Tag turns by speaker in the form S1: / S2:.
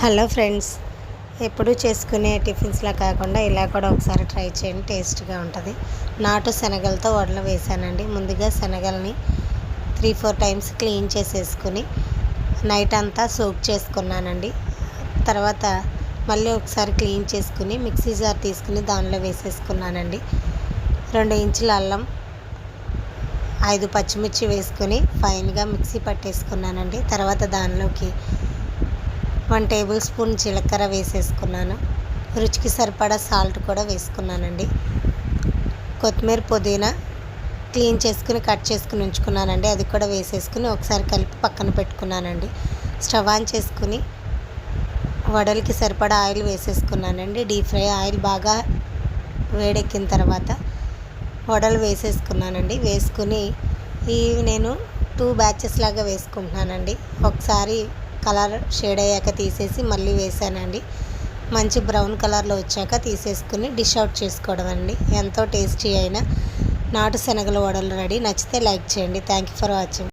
S1: Hello friends ఎప్పుడు చేసుకునే టిఫిన్స్లా కాకుండా ఇలా కూడా ఒకసారి ట్రై చేయండి టేస్ట్గా ఉంటుంది. నాటు శనగలతో వడలు వేసానండి. ముందుగా శనగల్ని త్రీ ఫోర్ టైమ్స్ క్లీన్ చేసేసుకుని నైట్ అంతా సోక్ చేసుకున్నానండి. తర్వాత మళ్ళీ ఒకసారి క్లీన్ చేసుకుని మిక్సీ జార్ తీసుకుని దానిలో వేసేసుకున్నానండి. రెండు ఇంచుల అల్లం ఐదు పచ్చిమిర్చి వేసుకుని ఫైన్గా మిక్సీ పట్టేసుకున్నానండి. తర్వాత దానిలోకి వన్ టేబుల్ స్పూన్ జీలకర్ర వేసేసుకున్నాను. రుచికి సరిపడా సాల్ట్ కూడా వేసుకున్నానండి. కొత్తిమీర పుదీనా క్లీన్ చేసుకుని కట్ చేసుకుని ఉంచుకున్నానండి. అది కూడా వేసేసుకుని ఒకసారి కలిపి పక్కన పెట్టుకున్నానండి. స్టవ్ ఆన్ చేసుకుని వడలకి సరిపడా ఆయిల్ వేసేసుకున్నానండి. డీప్ ఫ్రై ఆయిల్ బాగా వేడెక్కిన తర్వాత వడలు వేసేసుకున్నానండి. వేసుకుని ఈ నేను టూ బ్యాచెస్ లాగా వేసుకుంటున్నానండి. ఒకసారి కలర్ షేడ్ అయ్యాక తీసేసి మళ్ళీ వేసానండి. మంచి బ్రౌన్ కలర్లో వచ్చాక తీసేసుకుని డిష్ అవుట్ చేసుకోవడం అండి. ఎంతో టేస్టీ అయిన నాటు శనగల వడలు రెడీ. నచ్చితే లైక్ చేయండి. Thank you for watching.